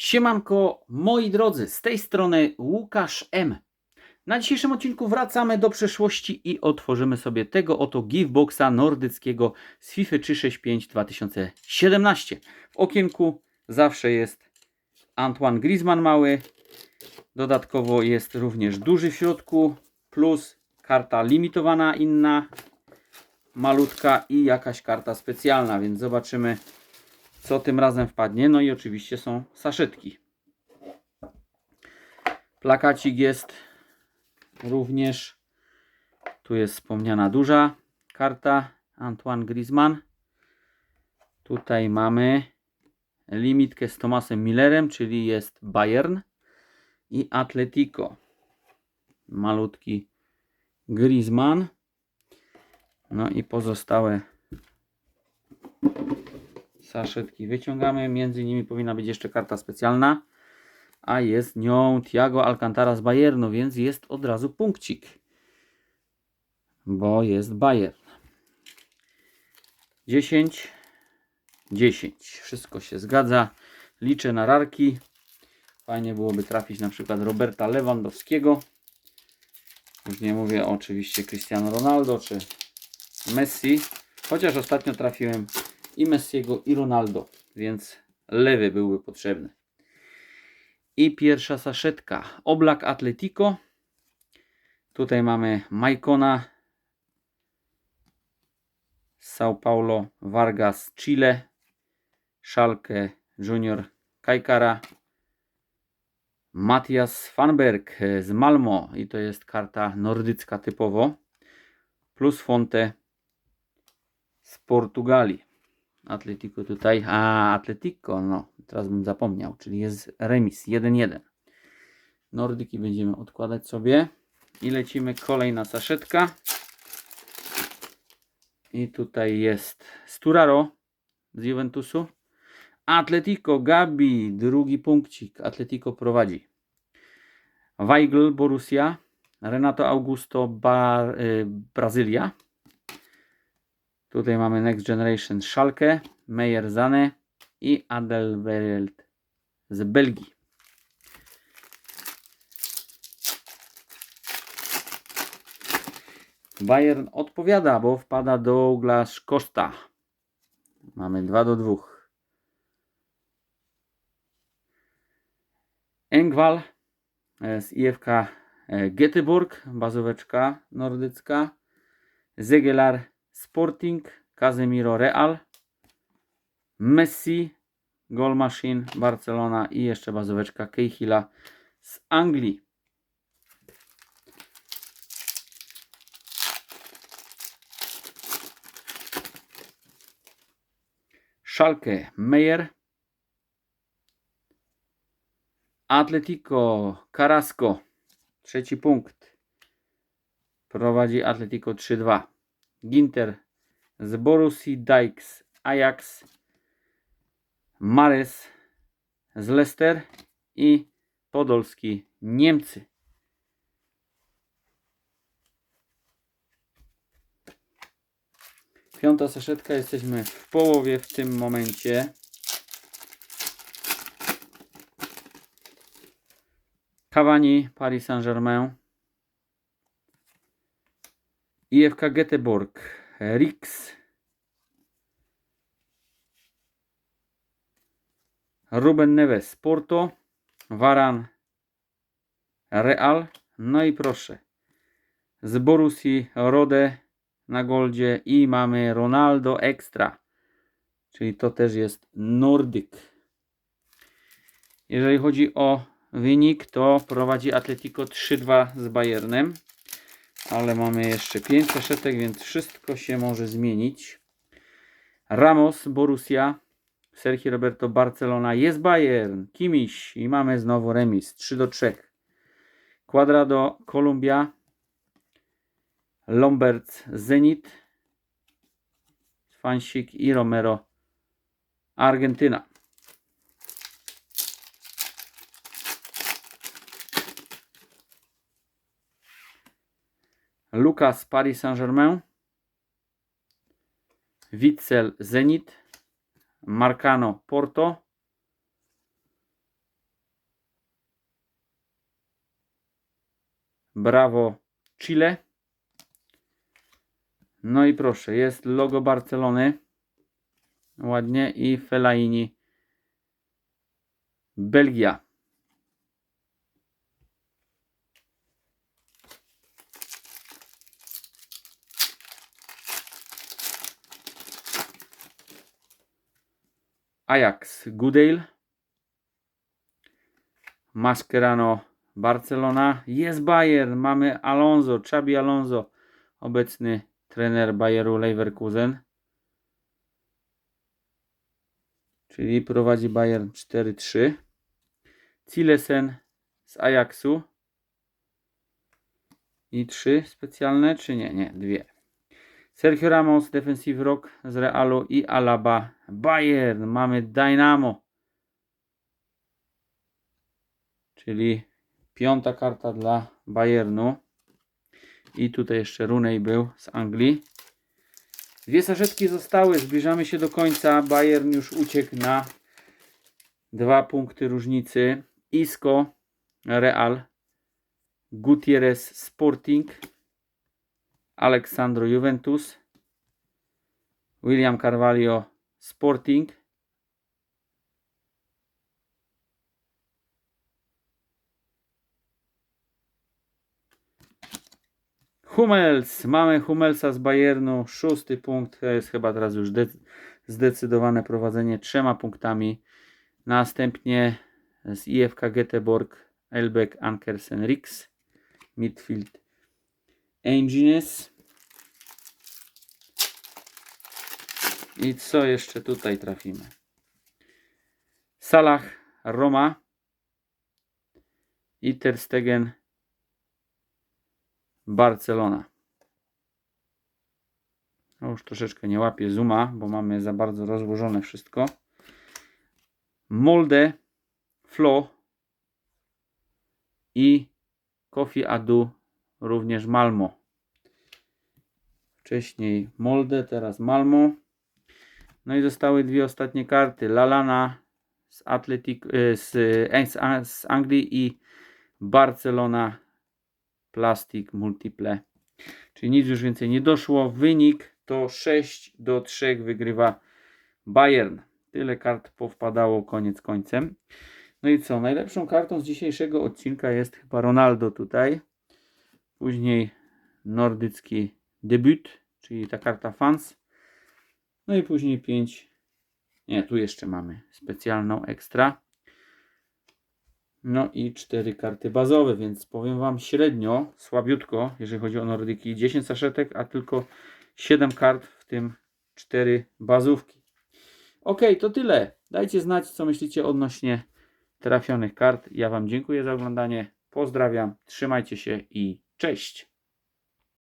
Siemanko, moi drodzy, z tej strony Łukasz M. Na dzisiejszym odcinku wracamy do przeszłości i otworzymy sobie tego oto giveboxa nordyckiego z FIFA 365 2017. W okienku zawsze jest Antoine Griezmann mały, dodatkowo jest również duży w środku, plus karta limitowana inna, malutka i jakaś karta specjalna, więc zobaczymy co tym razem wpadnie. No i oczywiście są saszetki. Plakacik jest również. Tu jest wspomniana duża karta Antoine Griezmann. Tutaj mamy limitkę z Tomasem Millerem, czyli jest Bayern i Atletico. Malutki Griezmann. No i pozostałe saszetki wyciągamy. Między nimi powinna być jeszcze karta specjalna. A jest nią Thiago Alcantara z Bayernu, więc jest od razu punkcik. Bo jest Bayern. 10. 10. Wszystko się zgadza. Liczę na rarki. Fajnie byłoby trafić na przykład Roberta Lewandowskiego. Już nie mówię oczywiście Cristiano Ronaldo czy Messi. Chociaż ostatnio trafiłem i Messiego i Ronaldo, więc lewy byłby potrzebny. I pierwsza saszetka. Oblak Atletico. Tutaj mamy Maicona. São Paulo, Vargas, Chile. Schalke Junior Kajkara. Matthias Vanberg z Malmo i to jest karta nordycka typowo. Plus Fonte z Portugalii. Atletico tutaj, a Atletico, no teraz bym zapomniał, czyli jest remis 1-1. Nordyki będziemy odkładać sobie i lecimy kolejna saszetka. I tutaj jest Sturaro z Juventusu. Atletico, Gabi, drugi punkcik. Atletico prowadzi. Weigl, Borussia. Renato Augusto, Bar, y, Brazylia. Tutaj mamy Next Generation Schalke, Meyer Zane i Adelwelt z Belgii. Bayern odpowiada, bo wpada Douglas Costa. Mamy 2 do 2. Engwal e, z IFK e, Göteborg, bazóweczka nordycka. Zegelar Sporting, Casemiro Real, Messi, Goal Machine, Barcelona i jeszcze bazóweczka Kejhila z Anglii. Schalke, Meyer, Atletico, Carrasco, trzeci punkt. Prowadzi Atletico 3-2. Ginter z Borussii Dykes Ajax, Mares z Leicester i Podolski Niemcy. Piąta saszetka, jesteśmy w połowie w tym momencie. Cavani, Paris Saint-Germain. IFK Göteborg, Rix, Ruben Neves, Porto, Varan, Real, no i proszę, z Borussii Rode na goldzie i mamy Ronaldo Extra, czyli to też jest Nordyk. Jeżeli chodzi o wynik, to prowadzi Atletico 3-2 z Bayernem ale mamy jeszcze 5 saszetek, więc wszystko się może zmienić. Ramos, Borussia, Sergio Roberto, Barcelona, jest Bayern, Kimiś i mamy znowu remis 3 do 3. Quadrado, Kolumbia, Lomberts, Zenit, Fansik i Romero, Argentyna. Lukas Paris Saint-Germain, Witzel Zenit, Marcano Porto, Bravo Chile. No i proszę, jest logo Barcelony. Ładnie i Fellaini Belgia. Ajax Goodale. Mascherano Barcelona. Jest Bayern. Mamy Alonso, Xabi Alonso. Obecny trener Bayeru Leverkusen. Czyli prowadzi Bayern 4-3. Cilesen z Ajaxu. I trzy specjalne, czy nie? Nie, dwie. Sergio Ramos, Defensive Rock z Realu i Alaba Bayern. Mamy Dynamo. Czyli piąta karta dla Bayernu. I tutaj jeszcze Rooney był z Anglii. Dwie saszetki zostały. Zbliżamy się do końca. Bayern już uciekł na dwa punkty różnicy. Isco, Real. Gutierrez, Sporting. Alexandro Juventus, William Carvalho Sporting, Hummels, mamy Hummelsa z Bayernu, szósty punkt, to jest chyba teraz już de- zdecydowane prowadzenie trzema punktami. Następnie z IFK Göteborg, Elbeck Ankersen Rix, midfield Engines. I co jeszcze tutaj trafimy? Salah Roma i Ter Stegen Barcelona. No już troszeczkę nie łapię zooma, bo mamy za bardzo rozłożone wszystko. Molde, Flo i Kofi Adu również Malmo. Wcześniej Molde, teraz Malmo. No i zostały dwie ostatnie karty. Lalana z, y, z, y, z Anglii i Barcelona Plastic Multiple. Czyli nic już więcej nie doszło. Wynik to 6 do 3 wygrywa Bayern. Tyle kart powpadało koniec końcem. No i co? Najlepszą kartą z dzisiejszego odcinka jest chyba Ronaldo tutaj. Później nordycki debiut, czyli ta karta fans. No i później 5. Nie, tu jeszcze mamy specjalną ekstra. No i cztery karty bazowe, więc powiem Wam średnio, słabiutko, jeżeli chodzi o nordyki. 10 saszetek, a tylko 7 kart, w tym 4 bazówki. Ok, to tyle. Dajcie znać, co myślicie odnośnie trafionych kart. Ja Wam dziękuję za oglądanie. Pozdrawiam, trzymajcie się i cześć.